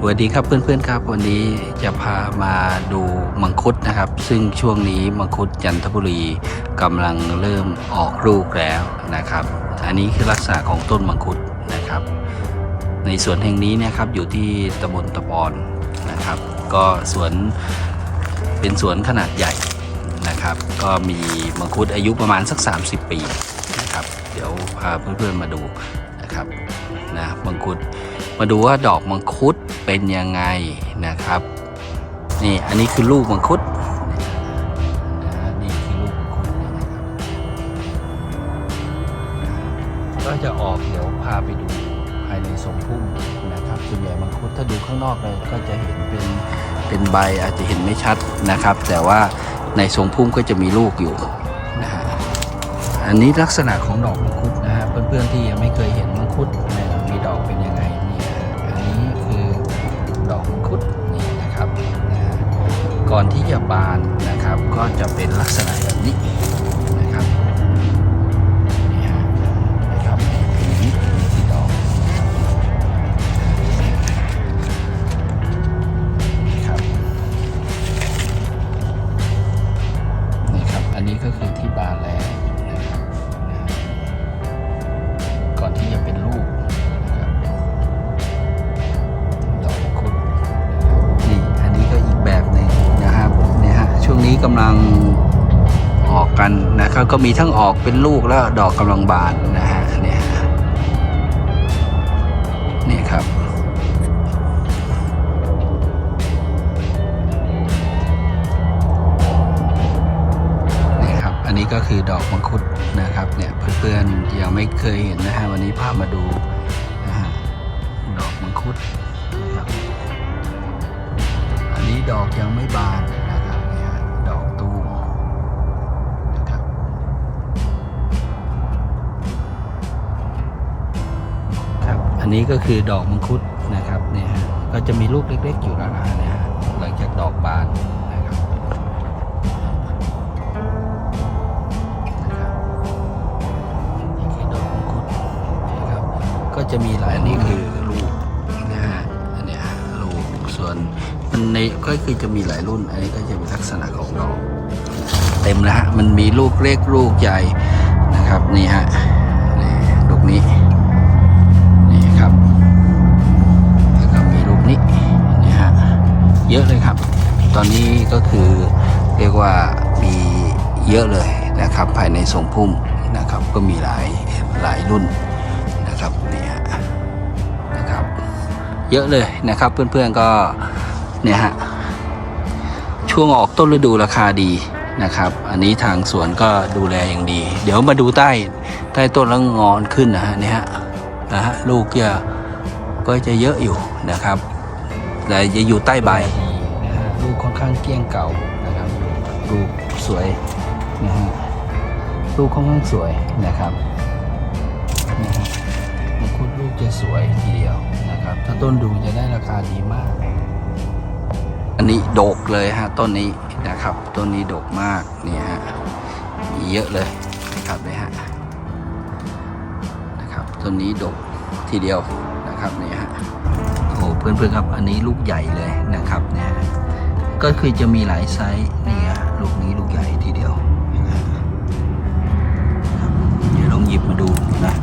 สวัสดีครับเพื่อนๆครับวันนี้จะพามาดูมังคุดนะครับ ซึ่งช่วงนี้มังคุดจันทบุรีกำลังเริ่มออกลูกแล้วนะครับ อันนี้คือลักษณะของต้นมังคุดนะครับ ในสวนแห่งนี้นะครับอยู่ที่ตำบลตะปอนนะครับ ก็สวนเป็นสวนขนาดใหญ่นะครับ ก็มีมังคุดอายุประมาณสัก 30 ปีนะครับ เดี๋ยวพาเพื่อนๆมาดู นะครับนะมังคุดมาดูว่าดอกมังคุดเป็นยังไงนะครับนี่อันนี้คือลูกมังคุดนะฮะนี่คือลูกมังคุดนะครับก็จะออกเดี๋ยวพาไปดูภายในทรงพุ่มนะครับส่วนใหญ่มังคุดถ้าดูข้างนอกเลยก็จะเห็นเป็นเป็นใบอาจจะเห็นไม่ชัดนะครับ แต่ว่าในทรงพุ่มก็จะมีลูกอยู่นะฮะอันนี้ลักษณะของดอกมังคุดนะฮะเพื่อนๆที่ยังไม่เคยเห็น คุดนะครับมีดอกเป็นยังไงเนี่ยอันนี้คือดอกคุดนี่นะครับนะก่อนที่จะบานนะครับก็จะเป็นลักษณะ กำลังออกกันนะครับ ก็มีทั้งออกเป็นลูกแล้วดอกกำลังบานนะฮะเนี่ยนี่ครับนี่ครับ อันนี้ก็คือดอกมังคุดนะครับเนี่ยเพื่อนๆยังไม่เคยเห็นนะฮะวันนี้พามาดูนะฮะดอกมังคุดนะครับอันนี้ดอกยังไม่บาน นนี้ก็คือดอกมังคุดนะครับเนี่ยฮะก็จะมีลูกเล็ก ๆ อยู่แล้วนะฮะเนี่ยหลังจากดอกบานนะครับนี่คือดอกมังคุดนะครับ ก็จะมีหลายอันนี้คือลูกนะฮะอันเนี้ยลูกส่วนมันในก็คือจะมีหลายรุ่น อันนี้ก็จะเป็นลักษณะของดอกเต็มแล้วฮะมันมีลูกเล็กลูกใหญ่นะครับนี่ฮะนี่ลูกนี้ ตอนนี้ก็คือเรียกว่ามีเยอะเลยนะครับ ภายในทรงพุ่มนะครับ ก็มีหลายหลายรุ่นนะครับเนี่ฮะนะครับ เยอะเลยนะครับเพื่อนๆก็เนี่ยฮะช่วงออกต้นฤดูราคาดีนะครับ อันนี้ทางสวนก็ดูแลอย่างดี เดี๋ยวมาดูใต้ใต้ต้นแล้วงอนขึ้นนะฮะเนี่ยฮะนะฮะลูกจะก็จะเยอะอยู่นะครับแต่จะอยู่ใต้ใบ ลูกค่อนข้างเกลี้ยงเก่านะครับลูกสวยนะฮะลูกค่อนข้างสวยนะครับนะฮะมังคุดลูกจะสวยทีเดียวนะครับ ถ้าต้นดูจะได้ราคาดีมาก อันนี้ดกเลยฮะต้นนี้นะครับต้นนี้ดกมากเนี่ยฮะมีเยอะเลยนะครับเนี่ยฮะนะครับต้นนี้ดกทีเดียวนะครับเนี่ยฮะโอ้เพื่อนๆครับอันนี้ลูกใหญ่เลยนะครับเนี่ย ก็คือจะมีหลายไซส์นี่ฮะลูกนี้ลูกใหญ่ทีเดียวนะครับเดี๋ยวลองหยิบมาดูนะ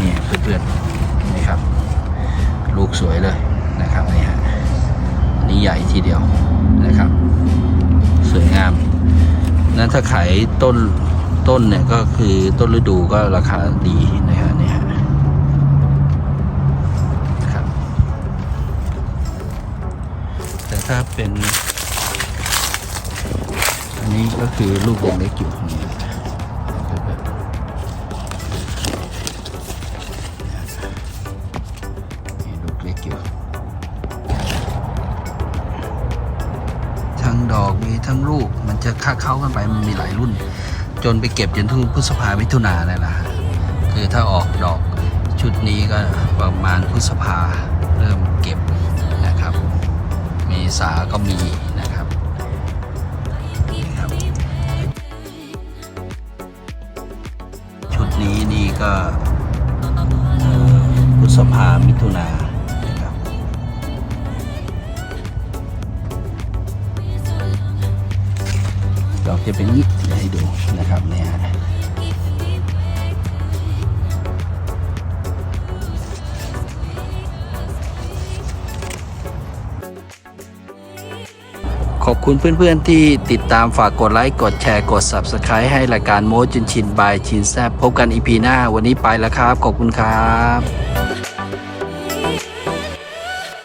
นี่เพื่อนๆนี่ครับ ลูกสวยเลยนะครับนี่ฮะนี้ใหญ่ทีเดียวนะครับ สวยงามนั้นถ้าขายต้นต้นเนี่ยก็คือต้นฤดูก็ราคาดีนะฮะเนี่ยฮะนะครับแต่ถ้าเป็น นี้ก็คือลูกยังเล็กอยู่นี่นะนี่ลูกเล็กอยู่ทั้งดอกมีทั้งลูกมันจะค่าเข้ากันไปมันมีหลายรุ่น จนไปเก็บจนถึงพฤษภามิถุนาเนี่ยนะฮะคือถ้าออกดอกชุดนี้ก็ประมาณพฤษภาเริ่มเก็บนะครับ เมษาก็มี ก็พฤษภามิถุนานะครับดอกจะเป็นนี้เให้ดูนะครับเนี่ย คุณเพื่อนๆที่ติดตามฝากกดไลค์ กดแชร์กด Subscribe ให้รายการโมจุนชินบายชินแซบพบกันอีพีหน้า วันนี้ไปแล้วครับ ขอบคุณครับ